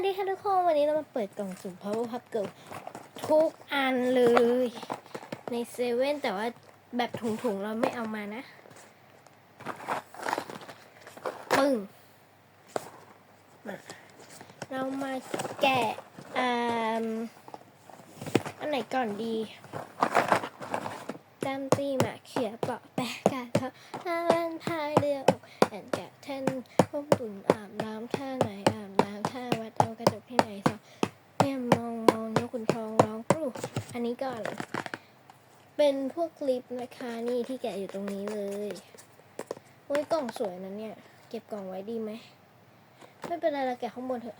สดีค่ะทุกคน วันนี้เรามาเปิดกล่องสุ่ม Power Pup Girl ทุกอันเลย ในเซเว่นแต่ว่าแบบถุงๆ เราไม่เอามานะ ปึ้งมาเรามาแกะอันไหนก่อนดีจำตีมาเขียเปาะแปะกาเทาห้าวันพายเรืออกแอนกะเทนพวกตุ่นอาบน้ำท่าไหนอาบน้ำท่าวัดเอากระจกที่ไหนสองเนี่ยมองมองนกขุนทองร้องกรูอันนี้ก่อน เป็นพวกลิปนะคะนี่ที่แกะอยู่ตรงนี้เลยโอ้ยกล่องสวยนะเนี่ย เก็บกล่องไว้ดีไหม ไม่เป็นไรเราแกะข้างบนเถอะ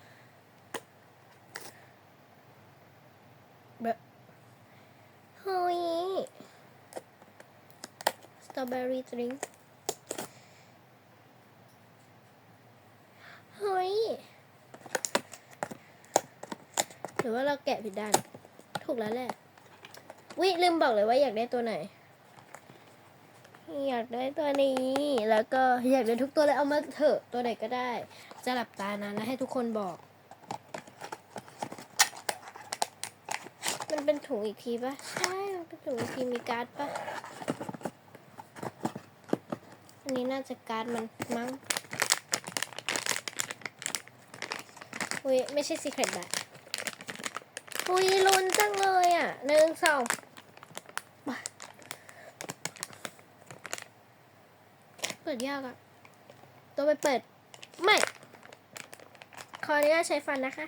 แบบเฮ้ยสตรอเบอรี่ดริงเฮ้ยหรือว่าเราแกะผิดด้าน ถูกแล้วแหละ วิลืมบอกเลยว่าอยากได้ตัวไหน อยากได้ตัวนี้ แล้วก็อยากได้ทุกตัวเลยเอามาเถอะตัวไหนก็ได้จะหลับตานะแล้วให้ทุกคนบอก มันเป็นถุงอีกทีปะใช่มันเป็นถุงอีกทีมีการ์ดปะอันนี้น่าจะการ์ดมันมั้งอุ้ยไม่ใช่ Secret แบบอุ้ยลุ้นจังเลยอะหนึ่งสอง เปิดยากอะตัวไปเปิด ไม่ ขออนุญาตใช้ฟันนะคะ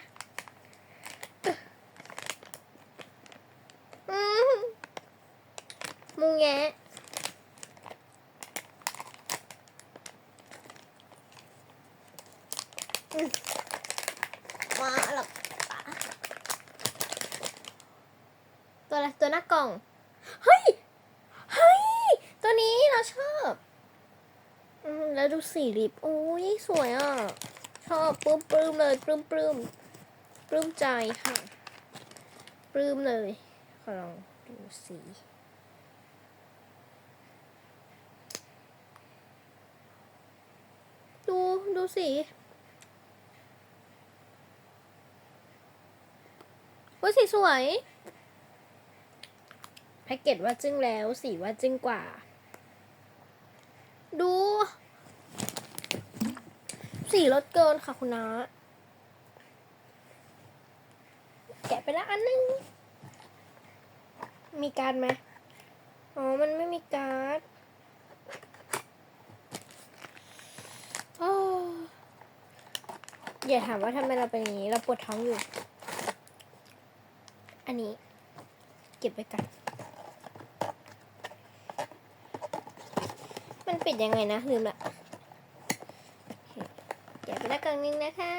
มุงแงมาหลับตัวอะไรตัวหน้ากล่อง เฮ้ย เฮ้ย ตัวนี้เราชอบอืมแล้วดูสีลิปโอ้ยสวยอะ ชอบปลื้มปลื้มเลยปลื้มปลื้มปลื้มใจค่ะ ปลื้มเลยขอลองดูสีดูดูสีว่าสีสวย พ็กเกจว่าจึ้งแล้วสีว่าจึ้งกว่า ดู สีลดเกินค่ะคุณน้าแกะไปแล้วอันนึง มีการไหมอ๋อ มันไม่มีการ์ดโอ้อย่าถามว่าทำไมเราเป็นอย่างนี้ เราปวดท้องอยู่ อันนี้ เก็บไว้กัน มัน ปิดยังไงนะลืมละอเคแกไปแล้กล่องนึงนะคะ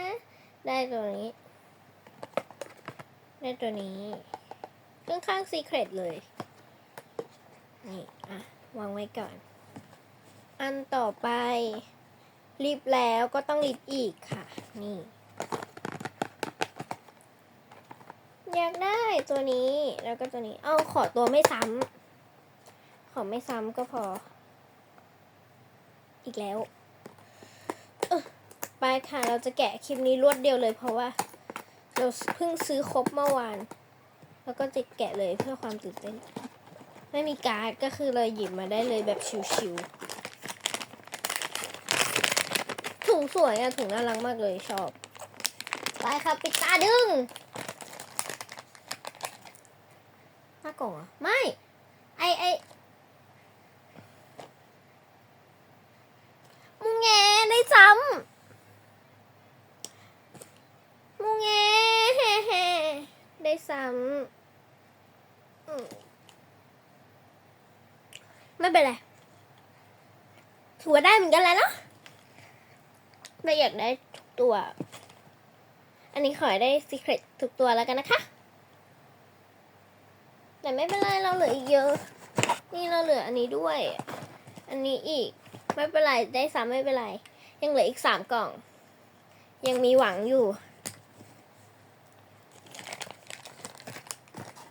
ได้ตัวนี้ ได้ตัวนี้ข้างๆ Secret เลย นี่ อะ วางไว้ก่อน อันต่อไปลิปแล้วก็ต้องลิปอีกค่ะ นี่ อยากได้ตัวนี้แล้วก็ตัวนี้ เอาขอตัวไม่ซ้ำขอไม่ซ้ำก็พอ อีกแล้วไปค่ะ เราจะแกะคลิปนี้รวดเดียวเลย เพราะว่า เราเพิ่งซื้อครบเมื่อวาน แล้วก็จะแกะเลยเพื่อความตื่นเต้น ไม่มีการ์ดก็คือเลยหยิบมาได้เลยแบบชิวๆถุงสวยอะถุงน่ารักมากเลยชอบ ไปครับปิดตาดึงหน้ากล่องอะไม่ ไอไอมูแงได้ซ้ำมูแงแฮ่แฮ่ได้ซ้ำอืม ไม่เป็นไรถือว่าได้เหมือนกันแล้วเนาะไม่อยากได้ทุกตัว อันนี้ขอให้ได้ secret ทุกตัวแล้วกันนะคะ แต่ไม่เป็นไรเราเหลืออีกเยอะ นี่เราเหลืออันนี้ด้วย อันนี้อีก ไม่เป็นไรได้ซ้ำไม่เป็นไร ยังเหลืออีกสามกล่อง ยังมีหวังอยู่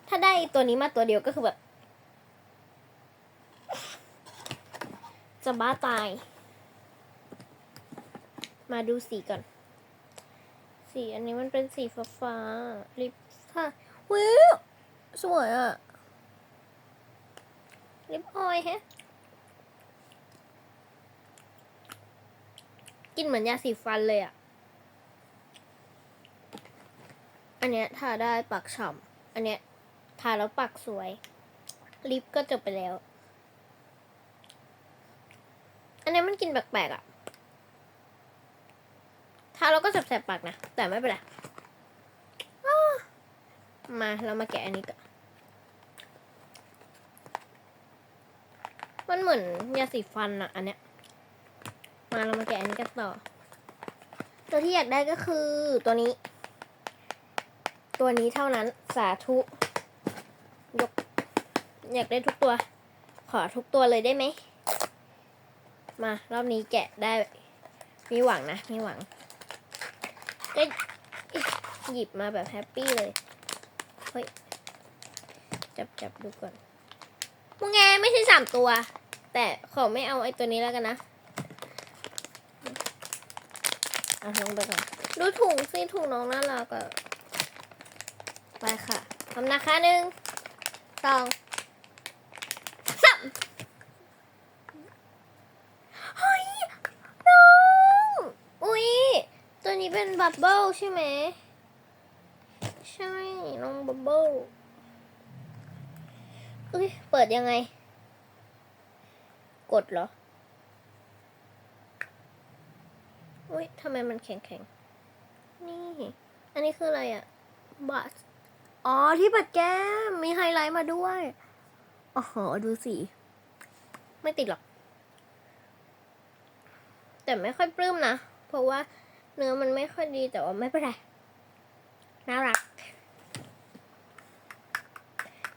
ถ้าได้ตัวนี้มาตัวเดียวก็คือแบบ จะบ้าตาย มาดูสีก่อน สีอันนี้มันเป็นสีฟ้าฟ้าลิปค่ะวิวสวยอะลิปออยแฮะกินเหมือนยาสีฟันเลยอะอันเนี้ยทาได้ปากฉ่ำอันเนี้ยทาแล้วปากสวย ลิปก็จบไปแล้ว อันนี้มันกินแปลกๆอะทาแล้วก็แสบๆปากนะ แต่ไม่เป็นไรมาเรามาแกะอันนี้กันมันเหมือนยาสีฟันอะอันเนี้ย มาเรามาแกะอันนี้กันต่อ ตัวที่อยากได้ก็คือตัวนี้ ตัวนี้เท่านั้นสาธุยก อยากได้ทุกตัว ขอทุกตัวเลยได้ไหม มารอบนี้แกะได้ มีหวังนะ มีหวัง ก็หยิบมาแบบแฮปปี้เลย เฮ้ย จับจับดูก่อนมึงไงไม่ใช่สามตัว แต่ขอไม่เอาไอ้ตัวนี้แล้วกันนะเอาลงไปก่อน ดูถุงสิถุงน้องน่ารักอะไปค่ะทำนะคะหนึ่งสองสามเฮ้ย น้อง อุ๊ย ตัว นี้เป็นบับเบิ้ลใช่ไหม ใช่น้องบับเบิ้ลอุ้ย เปิดยังไง กดเหรอ อุ้ยทำไมมันแข็งแข็งนี่ อันนี้คืออะไรอะบัตอ๋อ ที่บัตแก้ม มีไฮไลท์มาด้วยอ๋อดูสิ ไม่ติดหรอก แต่ไม่ค่อยปลื้มนะ เพราะว่า เนื้อมันไม่ค่อยดีแต่ว่าไม่เป็นไร น่ารัก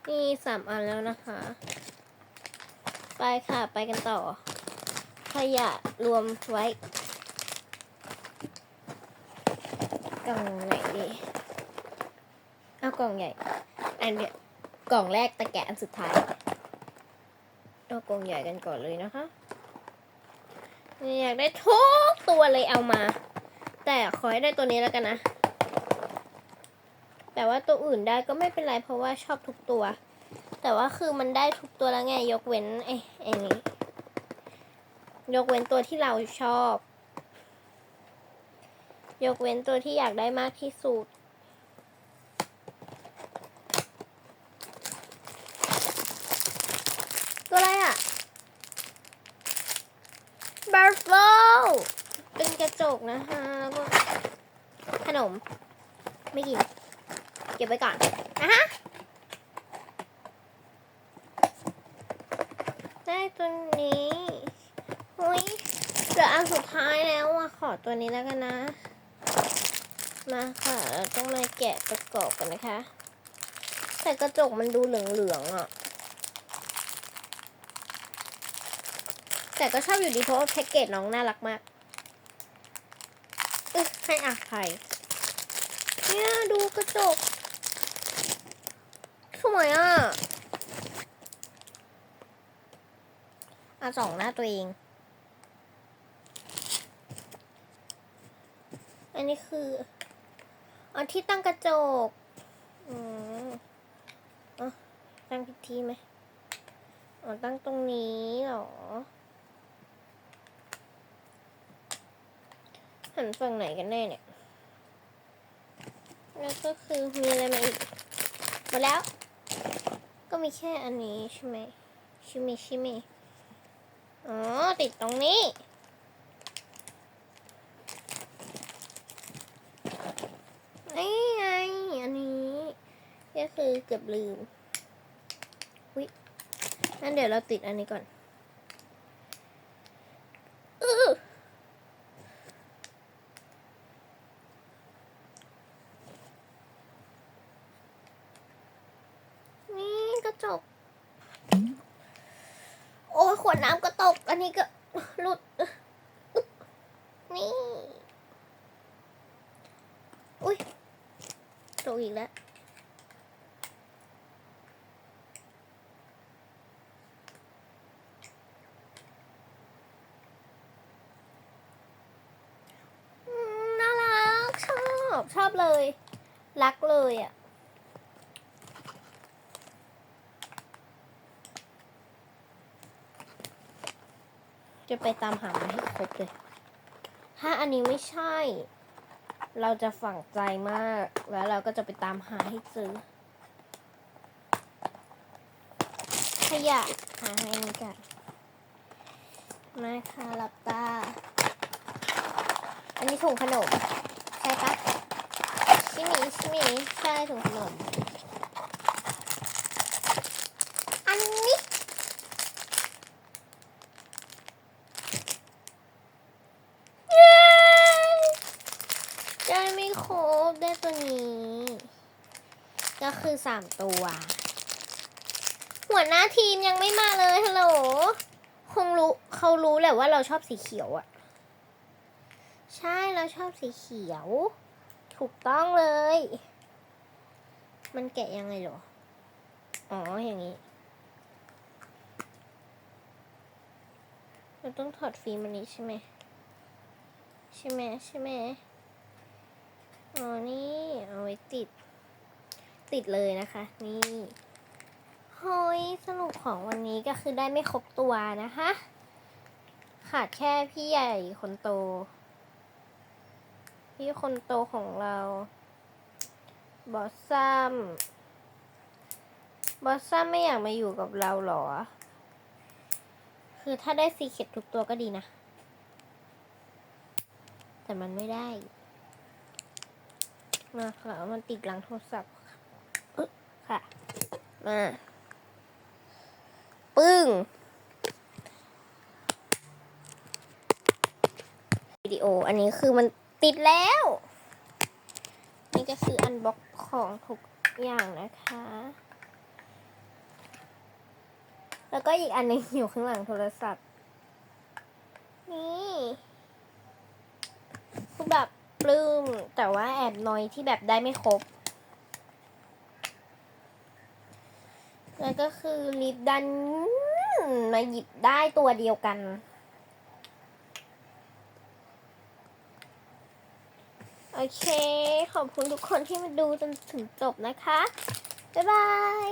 นี่สามอันแล้วนะคะ ไปค่ะ ไปกันต่อ ขยะรวมไว้กล่องไหนดี เอากล่องใหญ่ อันเนี้ยกล่องแรกตะแกะอันสุดท้าย เอากล่องใหญ่กันก่อนเลยนะคะ อยากได้ทุกตัวเลยเอามา แต่ขอให้ได้ตัวนี้แล้วกันนะ แต่ว่าตัวอื่นได้ก็ไม่เป็นไรเพราะว่าชอบทุกตัว แต่ว่าคือมันได้ทุกตัวแล้วไงยกเว้นไอ้ไอ้นี้ยกเว้นตัวที่เราชอบ ยกเว้นตัวที่อยากได้มากที่สุดตัวอะไรอะบาร์โฟ เป็นกระจกนะคะแล้วก็ขนม ไม่กิน เก็บไว้ก่อนนะฮะได้ตัวนี้อุ้ยเหลืออันสุดท้ายแล้วอะขอตัวนี้แล้วกันนะ มาค่ะเราต้องมาแกะประกอบกันนะคะ แต่กระจกมันดูเหลืองๆอะแต่ก็ชอบอยู่ดีเพราะว่าแพ็กเกจน้องน่ารักมาก อึให้อภัยเนี่ยดูกระจกสวยอะอาสองหน้าตัวเอง อันนี้คือเอาที่ตั้งกระจก อืมอ๋อตั้งผิดที่ไหมอ๋อตั้งตรงนี้เหรอ หันฝั่งไหนกันแน่เนี่ย แล้วก็คือมีอะไรมาอีก หมดแล้ว ก็มีแค่อันนี้ใช่ไหมชิมิชิมิอ๋อ ติดตรงนี้ นี่ไง อันนี้ ก็คือเกือบลืมวิงั้นเดี๋ยวเราติดอันนี้ก่อนอื้อ นี่กระ จก โอ้ยขวดน้ำก็ตก อันนี้ก็หลุด นี่ อุ้ยตกอีกแล้วน่ารักชอบ ชอบเลย รักเลยอะ่ จะไปตามหามาให้ครบเลย ถ้าอันนี้ไม่ใช่ เราจะฝังใจมาก แล้วเราก็จะไปตามหาให้เจอขยะหาให้กันมาค่ะหลับตา อันนี้ถุงขนม ใช่ปะชิมิชิมิใช่ถุงขนม อันนี้ เย้ ได้ไม่คบได้ตัวนี้ ก็คือสามตัว หัวหน้าทีมยังไม่มาเลยฮัลโหลคงรู้เขารู้แหละว่าเราชอบสีเขียวอะใช่เราชอบสีเขียว ถูกต้องเลย มันแกะยังไงหรอ อ๋ออย่างนี้เราต้องถอดฟิล์มอันนี้ใช่ไหมใช่ไหมใช่ไหม อ๋อนี่ เอาไว้ติด ติดเลยนะคะ นี่เฮ้ยสรุปของวันนี้ก็คือได้ไม่ครบตัวนะคะ ขาดแค่พี่ใหญ่คนโต พี่คนโตของเรา บอสซัมบอสซัมไม่อยากมาอยู่กับเราหรอ คือถ้าได้ซีเค็ดทุกตัวก็ดีนะ แต่มันไม่ได้ มาค่ะมันติดหลังโทรศัพท์ค่ะ มา ปึ้งวิดีโอ อันนี้คือมันติดแล้ว นี่ก็คืออันบ็อกของทุกอย่างนะคะ แล้วก็อีกอันหนึงอยู่ข้างหลังโทรศัพท์ นี่คือแบบ ปลื้ม แต่ว่าแอบนอยที่แบบได้ไม่ครบ แล้วก็คือลิปดันมาหยิบได้ตัวเดียวกันโอเค ขอบคุณทุกคนที่มาดูจนถึงจบนะคะ บ๊ายบาย